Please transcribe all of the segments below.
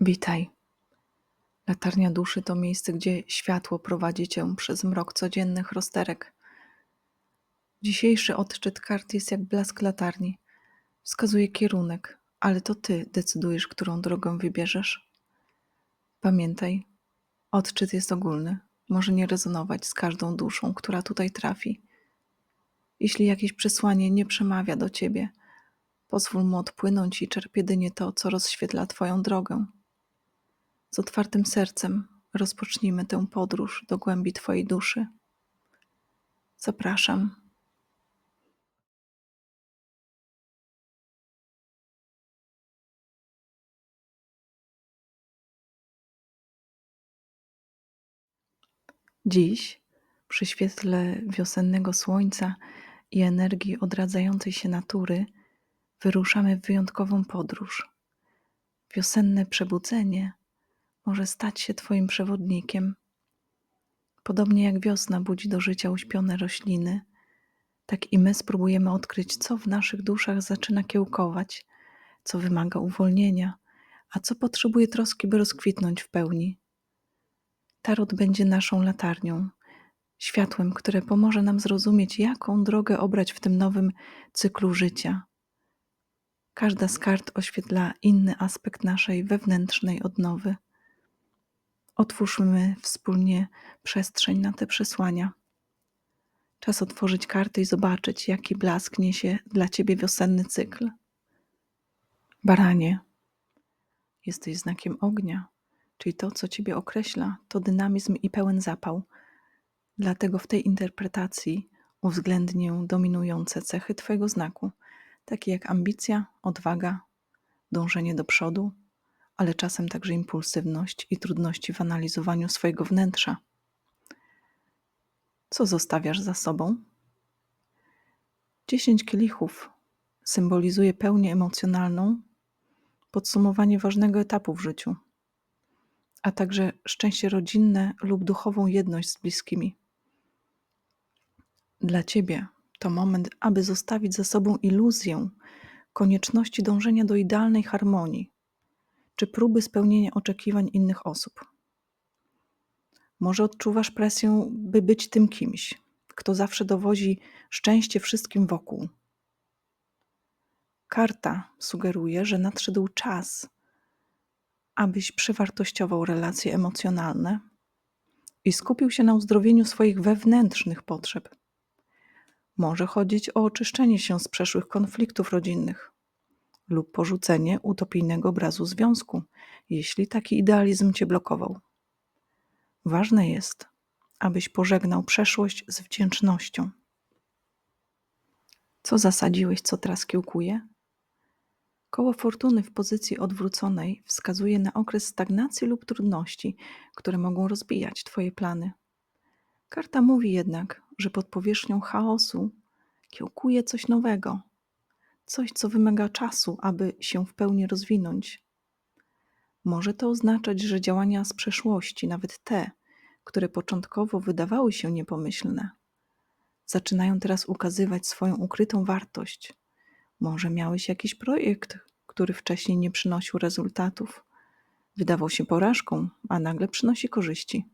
Witaj. Latarnia duszy to miejsce, gdzie światło prowadzi cię przez mrok codziennych rozterek. Dzisiejszy odczyt kart jest jak blask latarni. Wskazuje kierunek, ale to ty decydujesz, którą drogę wybierzesz. Pamiętaj, odczyt jest ogólny, może nie rezonować z każdą duszą, która tutaj trafi. Jeśli jakieś przesłanie nie przemawia do ciebie, pozwól mu odpłynąć i czerp jedynie to, co rozświetla twoją drogę. Z otwartym sercem rozpocznijmy tę podróż do głębi Twojej duszy. Zapraszam. Dziś, przy świetle wiosennego słońca i energii odradzającej się natury, wyruszamy w wyjątkową podróż. Wiosenne przebudzenie może stać się Twoim przewodnikiem. Podobnie jak wiosna budzi do życia uśpione rośliny, tak i my spróbujemy odkryć, co w naszych duszach zaczyna kiełkować, co wymaga uwolnienia, a co potrzebuje troski, by rozkwitnąć w pełni. Tarot będzie naszą latarnią, światłem, które pomoże nam zrozumieć, jaką drogę obrać w tym nowym cyklu życia. Każda z kart oświetla inny aspekt naszej wewnętrznej odnowy. Otwórzmy wspólnie przestrzeń na te przesłania. Czas otworzyć karty i zobaczyć, jaki blask niesie dla ciebie wiosenny cykl. Baranie, jesteś znakiem ognia, czyli to, co ciebie określa, to dynamizm i pełen zapał. Dlatego w tej interpretacji uwzględnię dominujące cechy Twojego znaku, takie jak ambicja, odwaga, dążenie do przodu, ale czasem także impulsywność i trudności w analizowaniu swojego wnętrza. Co zostawiasz za sobą? Dziesięć kielichów symbolizuje pełnię emocjonalną, podsumowanie ważnego etapu w życiu, a także szczęście rodzinne lub duchową jedność z bliskimi. Dla ciebie to moment, aby zostawić za sobą iluzję konieczności dążenia do idealnej harmonii, czy próby spełnienia oczekiwań innych osób. Może odczuwasz presję, by być tym kimś, kto zawsze dowozi szczęście wszystkim wokół. Karta sugeruje, że nadszedł czas, abyś przewartościował relacje emocjonalne i skupił się na uzdrowieniu swoich wewnętrznych potrzeb. Może chodzić o oczyszczenie się z przeszłych konfliktów rodzinnych lub porzucenie utopijnego obrazu związku, jeśli taki idealizm cię blokował. Ważne jest, abyś pożegnał przeszłość z wdzięcznością. Co zasadziłeś, co teraz kiełkuje? Koło fortuny w pozycji odwróconej wskazuje na okres stagnacji lub trudności, które mogą rozbijać Twoje plany. Karta mówi jednak, że pod powierzchnią chaosu kiełkuje coś nowego, coś, co wymaga czasu, aby się w pełni rozwinąć. Może to oznaczać, że działania z przeszłości, nawet te, które początkowo wydawały się niepomyślne, zaczynają teraz ukazywać swoją ukrytą wartość. Może miałeś jakiś projekt, który wcześniej nie przynosił rezultatów. Wydawał się porażką, a nagle przynosi korzyści.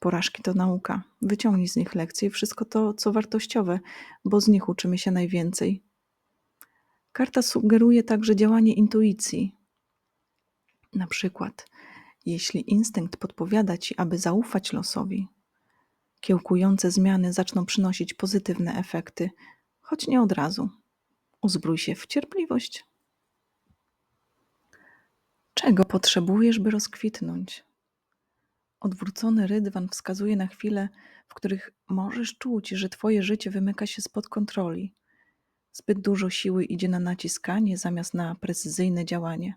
Porażki to nauka. Wyciągnij z nich lekcje i wszystko to, co wartościowe, bo z nich uczymy się najwięcej. Karta sugeruje także działanie intuicji. Na przykład, jeśli instynkt podpowiada ci, aby zaufać losowi, kiełkujące zmiany zaczną przynosić pozytywne efekty, choć nie od razu. Uzbrój się w cierpliwość. Czego potrzebujesz, by rozkwitnąć? Odwrócony rydwan wskazuje na chwile, w których możesz czuć, że twoje życie wymyka się spod kontroli. Zbyt dużo siły idzie na naciskanie zamiast na precyzyjne działanie.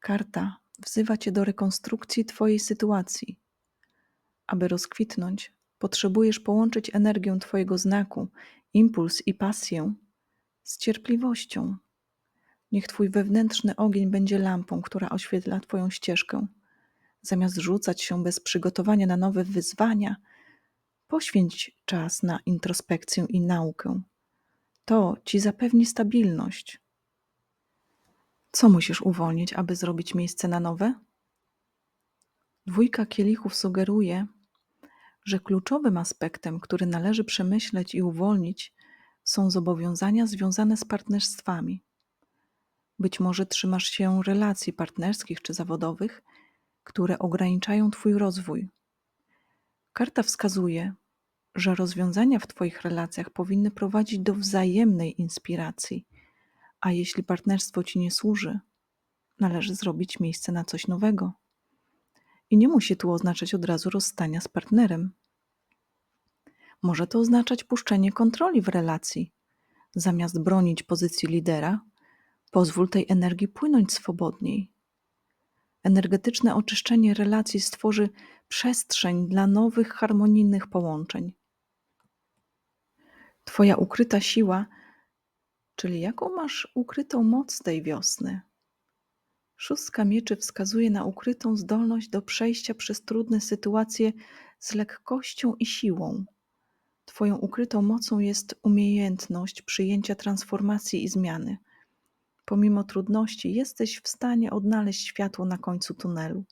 Karta wzywa cię do rekonstrukcji twojej sytuacji. Aby rozkwitnąć, potrzebujesz połączyć energię twojego znaku, impuls i pasję z cierpliwością. Niech twój wewnętrzny ogień będzie lampą, która oświetla twoją ścieżkę. Zamiast rzucać się bez przygotowania na nowe wyzwania, poświęć czas na introspekcję i naukę. To ci zapewni stabilność. Co musisz uwolnić, aby zrobić miejsce na nowe? Dwójka kielichów sugeruje, że kluczowym aspektem, który należy przemyśleć i uwolnić, są zobowiązania związane z partnerstwami. Być może trzymasz się relacji partnerskich czy zawodowych, które ograniczają Twój rozwój. Karta wskazuje, że rozwiązania w Twoich relacjach powinny prowadzić do wzajemnej inspiracji, a jeśli partnerstwo Ci nie służy, należy zrobić miejsce na coś nowego. I nie musi tu oznaczać od razu rozstania z partnerem. Może to oznaczać puszczenie kontroli w relacji. Zamiast bronić pozycji lidera, pozwól tej energii płynąć swobodniej. Energetyczne oczyszczenie relacji stworzy przestrzeń dla nowych, harmonijnych połączeń. Twoja ukryta siła, czyli jaką masz ukrytą moc tej wiosny? Szóstka mieczy wskazuje na ukrytą zdolność do przejścia przez trudne sytuacje z lekkością i siłą. Twoją ukrytą mocą jest umiejętność przyjęcia transformacji i zmiany. Pomimo trudności jesteś w stanie odnaleźć światło na końcu tunelu.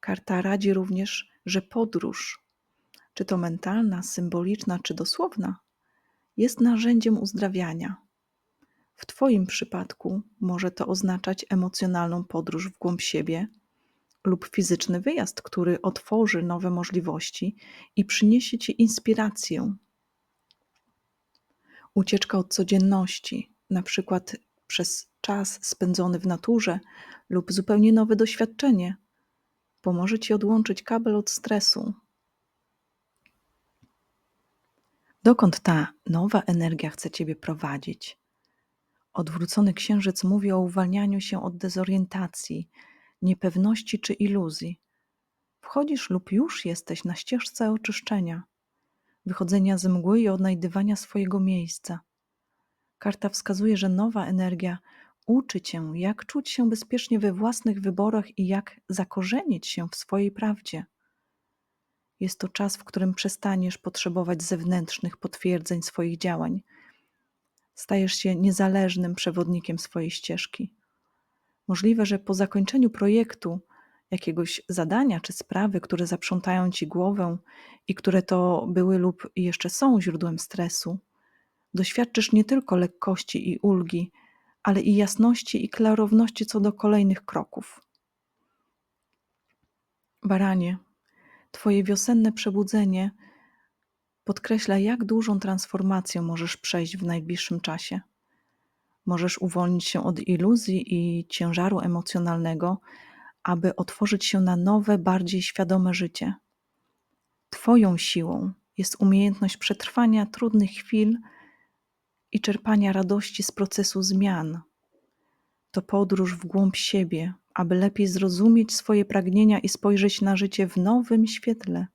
Karta radzi również, że podróż, czy to mentalna, symboliczna, czy dosłowna, jest narzędziem uzdrawiania. W Twoim przypadku może to oznaczać emocjonalną podróż w głąb siebie lub fizyczny wyjazd, który otworzy nowe możliwości i przyniesie Ci inspirację. Ucieczka od codzienności, na przykład przez czas spędzony w naturze lub zupełnie nowe doświadczenie, pomoże Ci odłączyć kabel od stresu. Dokąd ta nowa energia chce Ciebie prowadzić? Odwrócony księżyc mówi o uwalnianiu się od dezorientacji, niepewności czy iluzji. Wchodzisz lub już jesteś na ścieżce oczyszczenia, wychodzenia z mgły i odnajdywania swojego miejsca. Karta wskazuje, że nowa energia uczy cię, jak czuć się bezpiecznie we własnych wyborach i jak zakorzenić się w swojej prawdzie. Jest to czas, w którym przestaniesz potrzebować zewnętrznych potwierdzeń swoich działań. Stajesz się niezależnym przewodnikiem swojej ścieżki. Możliwe, że po zakończeniu projektu, jakiegoś zadania czy sprawy, które zaprzątają ci głowę i które to były lub jeszcze są źródłem stresu, doświadczysz nie tylko lekkości i ulgi, ale i jasności i klarowności co do kolejnych kroków. Baranie, Twoje wiosenne przebudzenie podkreśla, jak dużą transformację możesz przejść w najbliższym czasie. Możesz uwolnić się od iluzji i ciężaru emocjonalnego, aby otworzyć się na nowe, bardziej świadome życie. Twoją siłą jest umiejętność przetrwania trudnych chwil i czerpania radości z procesu zmian. To podróż w głąb siebie, aby lepiej zrozumieć swoje pragnienia i spojrzeć na życie w nowym świetle.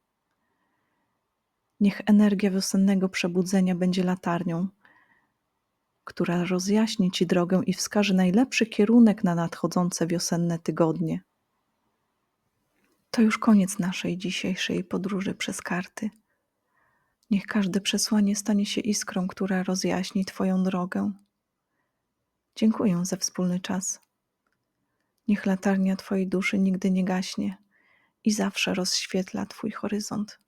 Niech energia wiosennego przebudzenia będzie latarnią, która rozjaśni Ci drogę i wskaże najlepszy kierunek na nadchodzące wiosenne tygodnie. To już koniec naszej dzisiejszej podróży przez karty. Niech każde przesłanie stanie się iskrą, która rozjaśni Twoją drogę. Dziękuję za wspólny czas. Niech latarnia Twojej duszy nigdy nie gaśnie i zawsze rozświetla Twój horyzont.